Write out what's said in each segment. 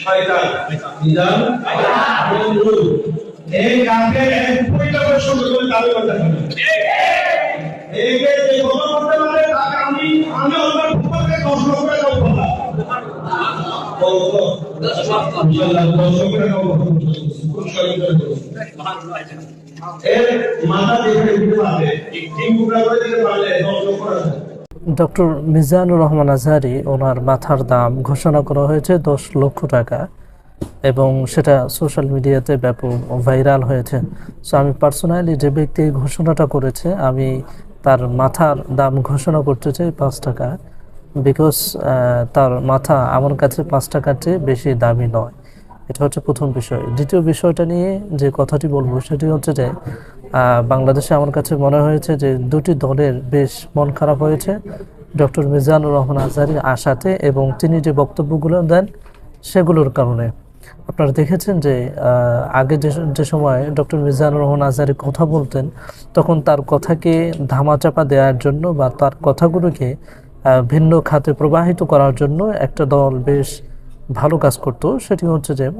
শয়তান নিজাম বন্ধু, এই কাকে এক পয়টা সুন্দর করে দাবি মাথা দিতে পারলে দশ লক্ষ ডক্টর মিজানুর রহমান আজহারি, ওনার মাথার দাম ঘোষণা করা হয়েছে দশ লক্ষ টাকা এবং সেটা সোশ্যাল মিডিয়াতে ব্যাপক ভাইরাল হয়েছে। সো আমি পার্সোনালি যে ব্যক্তি ঘোষণাটা করেছে, আমি তার মাথার দাম ঘোষণা করতে চাই পাঁচ টাকা বিকজ তার মাথা আমার কাছে পাঁচ টাকার চেয়ে বেশি দামি নয়। এটা হচ্ছে প্রথম বিষয়। দ্বিতীয় বিষয়টা নিয়ে যে কথাটি বলব, সেটি হচ্ছে যে বাংলাদেশে আমার কাছে মনে হয়েছে যে দুটি দলের বেশ মন খারাপ হয়েছে। ডক্টর মিজানুর রহমান আজহারির আশাতে এবং তিনি যে বক্তব্যগুলো দেন সেগুলোর কারণে। আপনারা দেখেছেন যে আগে যে যে সময় ডক্টর মিজানুর রহমান আজহারি কথা বলতেন, তখন তার কথাকে ধামাচাপা দেওয়ার জন্য বা তার কথাগুলোকে ভিন্ন খাতে প্রবাহিত করার জন্য একটা দল বেশ ভালো কাজ করতো, সেটি হচ্ছে যে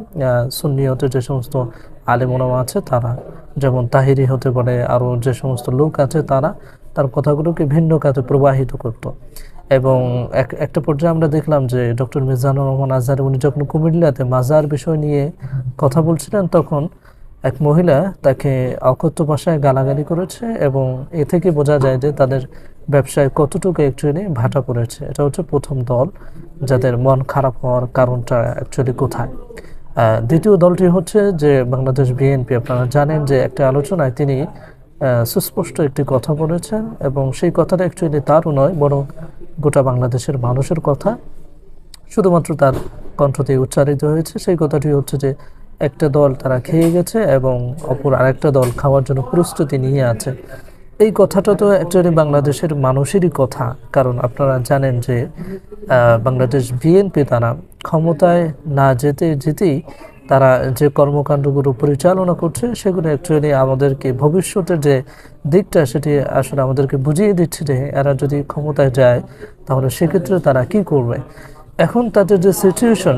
সুন্নিয়তে যে সমস্ত আলেমোনামা আছে তারা, যেমন তাহিরি হতে পারে আরও যে সমস্ত লোক আছে তারা, তার কথাগুলোকে ভিন্ন কাজে প্রবাহিত করত। এবং এক- একটা পর্যায়ে আমরা দেখলাম যে, ডক্টর মিজানুর রহমান আজহার, উনি যখন কুমিল্লাতে মাজার বিষয় নিয়ে কথা বলছিলেন, তখন এক মহিলা তাকে অকথ্য ভাষায় গালাগালি করেছে এবং এ থেকে বোঝা যায় যে, তাদের ব্যবসায় কতটুকু অ্যাকচুয়ালি ভাটা পড়েছে। এটা হচ্ছে প্রথম দল। যাদের মন খারাপ হওয়ার কারণটা অ্যাকচুয়ালি কোথায়? দ্বিতীয় দলটি হচ্ছে যে বাংলাদেশ বিএনপি আপনারা জানেন যে একটা আলোচনায় তিনি সুস্পষ্ট একটি কথা বলেছেন এবং সেই কথাটা অ্যাকচুয়ালি তারও নয়, বরং গোটা বাংলাদেশের মানুষের কথা। শুধুমাত্র তার কণ্ঠতে উচ্চারিত হয়েছে, সেই কথাটি হচ্ছে যে একটা দল তারা খেয়ে গেছে এবং অপর আরেকটা দল খাওয়ার জন্য প্রস্তুতি নিয়ে আছে। এই কথাটা তো অ্যাকচুয়ালি বাংলাদেশের মানুষেরই কথা। কারণ আপনারা জানেন যে বাংলাদেশ বিএনপি তারা ক্ষমতায় না যেতে যেতেই তারা যে কর্মকাণ্ডগুলো পরিচালনা করছে, সেগুলো অ্যাকচুয়ালি আমাদেরকে ভবিষ্যতের যে দিকটা, সেটি আসলে আমাদেরকে বুঝিয়ে দিচ্ছে যে এরা যদি ক্ষমতায় যায়, তাহলে সেক্ষেত্রে তারা কি করবে? এখন তাদের যে সিচুয়েশন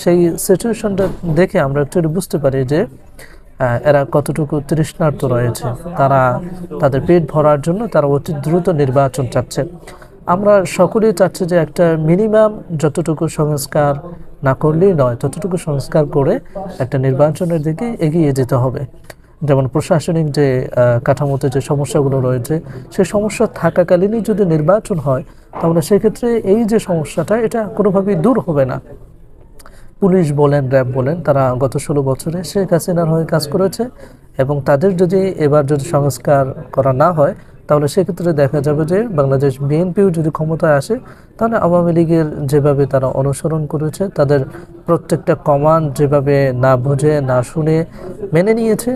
সেই সিচুয়েশনটা দেখে আমরা একটু বুঝতে পারি যে এরা কতটুকু তৃষ্ণার্ত রয়েছে, তারা তাদের পেট ভরার জন্য তারা অতি দ্রুত নির্বাচন চাচ্ছে। আমরা সকলেই চাচ্ছি যে একটা মিনিমাম যতটুকু সংস্কার না করলেই নয়, ততটুকু সংস্কার করে একটা নির্বাচনের দিকে এগিয়ে যেতে হবে। যেমন প্রশাসনিক যে কাঠামোতে যে সমস্যাগুলো রয়েছে সেই সমস্যা থাকাকালীনই যদি নির্বাচন হয়, তাহলে সেক্ষেত্রে এই যে সমস্যাটা, এটা কোনোভাবেই দূর হবে না। পুলিশ বলেন, র্যাব বলেন, তারা গত ষোলো বছরে শেখ হাসিনার হয়ে কাজ করেছে এবং তাদের যদি এবার যদি সংস্কার করা না হয়, তাহলে সেক্ষেত্রে দেখা যাবে যে বাংলাদেশ বিএনপিও যদি ক্ষমতায় আসে, তাহলে আওয়ামী লীগের যেভাবে তারা অনুসরণ করেছে, তাদের প্রত্যেকটা কমান্ড যেভাবে না বুঝে, না শুনে মেনে নিয়েছে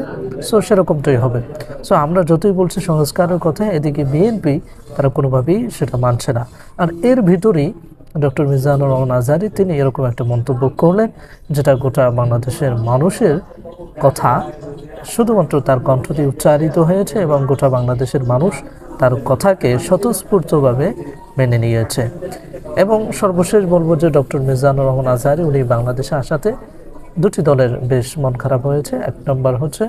সো সেরকমটাই হবে। সো আমরা যতই বলছি সংস্কারের কথা, এদিকে বিএনপি তারা কোনোভাবেই সেটা মানছে না। আর এর ভিতরেই ডক্টর মিজানুর রহমান আজহারি তিনি এরকম একটা মন্তব্য করলেন, যেটা গোটা বাংলাদেশের মানুষের কথা। শুধুমাত্র তার কণ্ঠটি উচ্চারিত হয়েছে এবং গোটা বাংলাদেশের মানুষ তার কথাকে স্বতঃস্ফূর্তভাবে মেনে নিয়েছে। এবং সর্বশেষ বলব যে ডক্টর মিজানুর রহমান আজহারি উনি বাংলাদেশে আসাতে দুটি দলের বেশ মন খারাপ হয়েছে। এক নম্বর হচ্ছে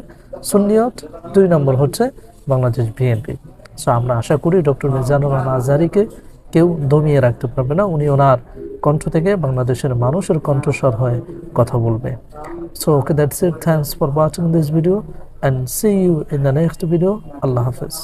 সুন্নিয়ত, দুই নম্বর হচ্ছে বাংলাদেশ বিএনপি। সো আমরা আশা করি ডক্টর মিজানুর রহমান আজহারিকে কেউ দমিয়ে রাখতে পারবে না। উনি ওনার কণ্ঠ থেকে বাংলাদেশের মানুষের কণ্ঠস্বর হয়ে কথা বলবে। So okay that's it thanks for watching this video and see you in the next video আল্লাহ হাফেজ।